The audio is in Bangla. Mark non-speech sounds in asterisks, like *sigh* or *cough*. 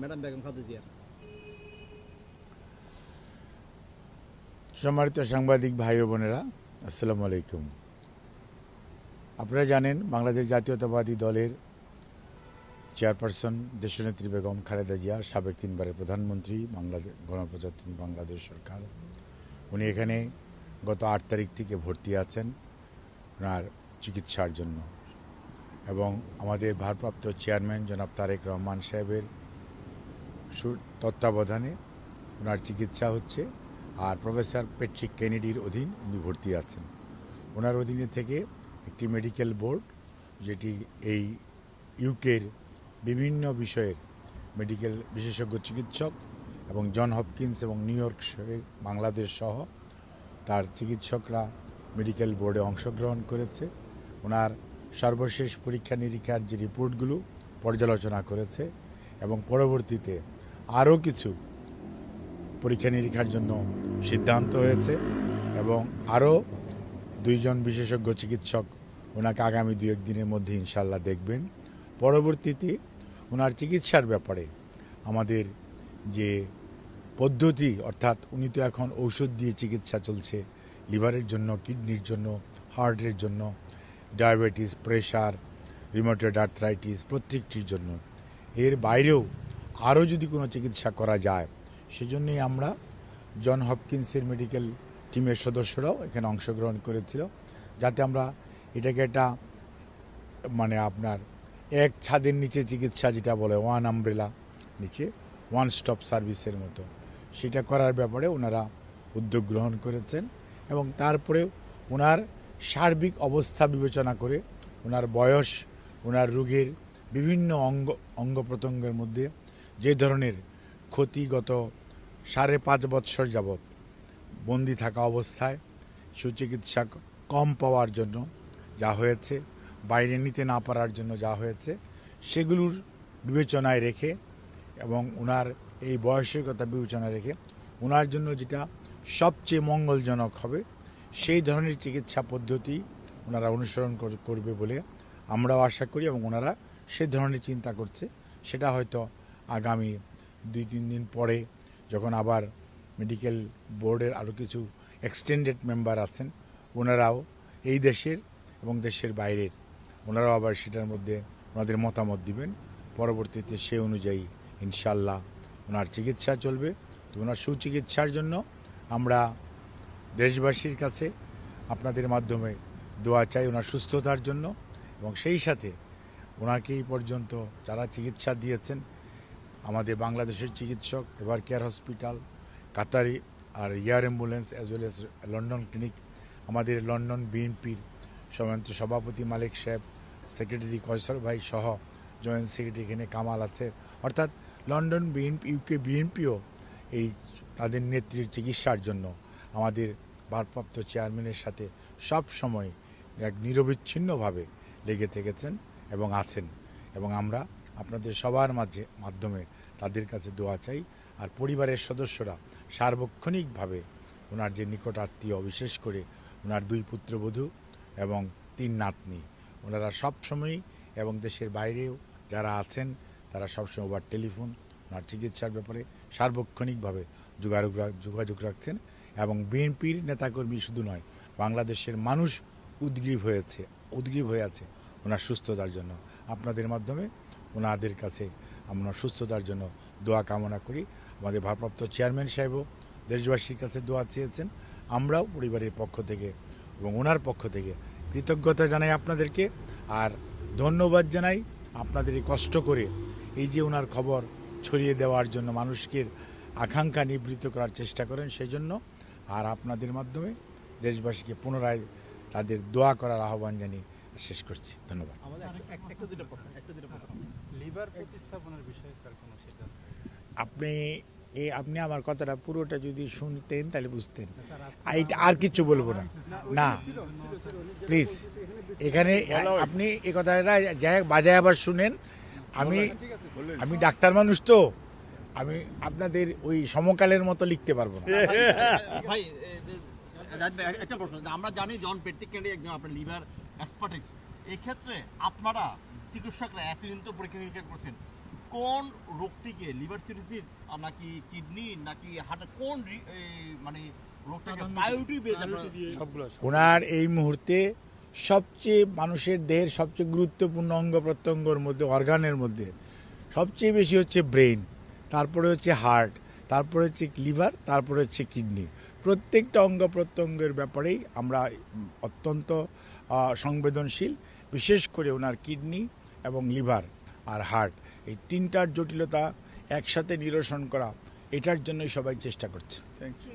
ম্যাডাম বেগম সম্মানিত সাংবাদিক ভাই ও বোনেরা, আসসালামু আলাইকুম। আপনারা জানেন বাংলাদেশ জাতীয়তাবাদী দলের চেয়ারপারসন দেশনেত্রী বেগম খালেদা জিয়া, সাবেক তিনবারের প্রধানমন্ত্রী বাংলাদেশ গণপ্রজাতন্ত্রী বাংলাদেশ সরকার। উনি এখানে গত আট তারিখ থেকে ভর্তি আছেন ওনার চিকিৎসার জন্য। এবং আমাদের ভারপ্রাপ্ত চেয়ারম্যান জনাব তারেক রহমান সাহেবের তত্ত্বাবধানে ওনার চিকিৎসা হচ্ছে আর প্রফেসর পেট্রিক কেনেডির অধীন উনি ভর্তি আছেন। ওনার অধীনে থেকে একটি মেডিকেল বোর্ড, যেটি এই ইউকের বিভিন্ন বিষয়ের মেডিকেল বিশেষজ্ঞ চিকিৎসক এবং জন হপকিন্স এবং নিউ ইয়র্ক বাংলাদেশ সহ তার চিকিৎসকরা মেডিকেল বোর্ডে অংশগ্রহণ করেছে। ওনার সর্বশেষ পরীক্ষা নিরীক্ষার যে রিপোর্টগুলো পর্যালোচনা করেছে এবং পরবর্তীতে আরও কিছু পরীক্ষা নিরীক্ষার জন্য সিদ্ধান্ত হয়েছে এবং আরও দুইজন বিশেষজ্ঞ চিকিৎসক ওনাকে আগামী দু একদিনের মধ্যে ইনশাল্লাহ দেখবেন। পরবর্তীতে ওনার চিকিৎসার ব্যাপারে আমাদের যে পদ্ধতি, অর্থাৎ উনি তো এখন ঔষধ দিয়ে চিকিৎসা চলছে, লিভারের জন্য, কিডনির জন্য, হার্টের জন্য, ডায়াবেটিস, প্রেশার, রিমোটেড আর্থ্রাইটিস প্রত্যেকটির জন্য। এর বাইরেও আরও যদি কোনো চিকিৎসা করা যায়, সেজন্যই আমরা জন হপকিন্সের মেডিকেল টিমের সদস্যরাও এখানে অংশগ্রহণ করেছিল, যাতে আমরা এটাকে একটা মানে আপনার এক ছাদের নিচে চিকিৎসা যেটা বলে ওয়ান আমব্রেলা নিচে, ওয়ান স্টপ সার্ভিসের মতো। সেটা করার ব্যাপারে ওনারা উদ্যোগ গ্রহণ করেছেন এবং তারপরে ওনার সার্বিক অবস্থা বিবেচনা করে, ওনার বয়স, ওনার রোগের বিভিন্ন অঙ্গ অঙ্গ প্রত্যঙ্গের মধ্যে যে ধরনের ক্ষতি গত সাড়ে পাঁচ বৎসর যাবৎ বন্দি থাকা অবস্থায় সুচিকিৎসা কম পাওয়ার জন্য যা হয়েছে, বাইরে নিতে না পারার জন্য যা হয়েছে, সেগুলোর বিবেচনায় রেখে এবং ওনার এই বয়সের কথা বিবেচনায় রেখে ওনার জন্য যেটা সবচেয়ে মঙ্গলজনক হবে, সেই ধরনের চিকিৎসা পদ্ধতি ওনারা অনুসরণ কর- করবে বলে আমরাও আশা করি এবং ওনারা সেই ধরনের চিন্তা করছে, সেটা হয়তো আগামী দুই তিন দিন পরে যখন আবার মেডিকেল বোর্ডের আরও কিছু এক্সটেন্ডেড মেম্বার আছেন, ওনারাও এই দেশের এবং দেশের বাইরের, ওনারাও আবার সেটার মধ্যে ওনাদের মতামত দিবেন। পরবর্তীতে সে অনুযায়ী ইনশাল্লাহ ওনার চিকিৎসা চলবে। তো ওনার সুচিকিৎসার জন্য আমরা দেশবাসীর কাছে আপনাদের মাধ্যমে দোয়া চাই ওনার সুস্থতার জন্য এবং সেই সাথে ওনাকে এই পর্যন্ত যারা চিকিৎসা দিয়েছেন আমাদের বাংলাদেশের চিকিৎসক, এবার কেয়ার হসপিটাল কাতারি আর air ambulance as well as London clinic আমাদের লন্ডন বিএনপির সমান্ত সভাপতি মালিক সাহেব সেক্রেটারি কয়সর ভাই সহ জয়েন্ট সেক্রেটারি এখানে কামাল আছে। অর্থাৎ লন্ডন বিএনপি ইউকে বিএনপিও এই তাদের নেত্রীর চিকিৎসার জন্য আমাদের ভারপ্রাপ্ত চেয়ারম্যানের সাথে সব সময় এক নিরবিচ্ছিন্নভাবে লেগে থেকেছেন এবং আছেন। এবং আমরা আপনাদের সবার মাঝে, মাধ্যমে তাদের কাছে দোয়া চাই। আর পরিবারের সদস্যরা সার্বক্ষণিকভাবে ওনার যে নিকট আত্মীয়, বিশেষ করে ওনার দুই পুত্রবধূ এবং তিন নাতনি, ওনারা সবসময়ই এবং দেশের বাইরেও যারা আছেন, তারা সবসময় ওভার টেলিফোন, ওনার চিকিৎসার ব্যাপারে সার্বক্ষণিকভাবে যোগাযোগ যোগাযোগ রাখছেন এবং বিএনপির নেতাকর্মী শুধু নয়, বাংলাদেশের মানুষ উদ্গ্রীব হয়েছে, উদ্গ্রীব হয়ে আছে ওনার সুস্থতার জন্য। আপনাদের মাধ্যমে ওনাদের কাছে আমরা সুস্থতার জন্য দোয়া কামনা করি। আমাদের ভারপ্রাপ্ত চেয়ারম্যান সাহেবও দেশবাসীর কাছে দোয়া চেয়েছেন। আমরাও পরিবারের পক্ষ থেকে এবং ওনার পক্ষ থেকে কৃতজ্ঞতা জানাই আপনাদেরকে আর ধন্যবাদ জানাই আপনাদের এই কষ্ট করে এই যে ওনার খবর ছড়িয়ে দেওয়ার জন্য মানুষকে আকাঙ্ক্ষা নিবৃত্ত করার চেষ্টা করেন সেই জন্য আর আপনাদের মাধ্যমে দেশবাসীকে পুনরায় তাদের দোয়া করার আহ্বান জানিয়ে শেষ করছি। ধন্যবাদ। প্রতিস্থাপনের বিষয়ে স্যার কোনো সিদ্ধান্ত? আপনি এই আপনি আমার কথাটা পুরোটা যদি শুনতেন তাহলে বুঝতেন। আই- আর কিছু বলব না। না প্লিজ। এখানে আপনি এই কথাটা যাই হোক বাজায় আবার শুনেন। আমি আমি ডাক্তার মানুষ তো। আমি আপনাদের ওই সমকালের মতো লিখতে পারব না। *laughs* ভাই একটা প্রশ্ন আমরা জানি জন পেট্রিক ক্যান্ডি একজন আপনার লিভার এক্সপার্টিস এক্ষেত্রে আপনারা চিকিৎসকরা এতদিন তো পরীক্ষা নিরীক্ষা করছেন। কোন রোগটিকে লিভার সিরোসিস নাকি কিডনি নাকি হার্ট কোন মানে রোগটাকে প্রায়োরিটি ওনার এই মুহূর্তে সবচেয়ে মানুষের দেহের সবচেয়ে গুরুত্বপূর্ণ অঙ্গ প্রত্যঙ্গর মধ্যে অর্গানের মধ্যে সবচেয়ে বেশি হচ্ছে ব্রেন তারপরে হচ্ছে হার্ট তারপরে হচ্ছে লিভার তারপরে হচ্ছে কিডনি। প্রত্যেকটা অঙ্গ প্রত্যঙ্গের ব্যাপারেই আমরা অত্যন্ত সংবেদনশীল। বিশেষ করে ওনার কিডনি এবং লিভার আর হার্ট। এই তিনটার জটিলতা একসাথে নিরসন করা, এটার জন্যই সবাই চেষ্টা করছে। Thank you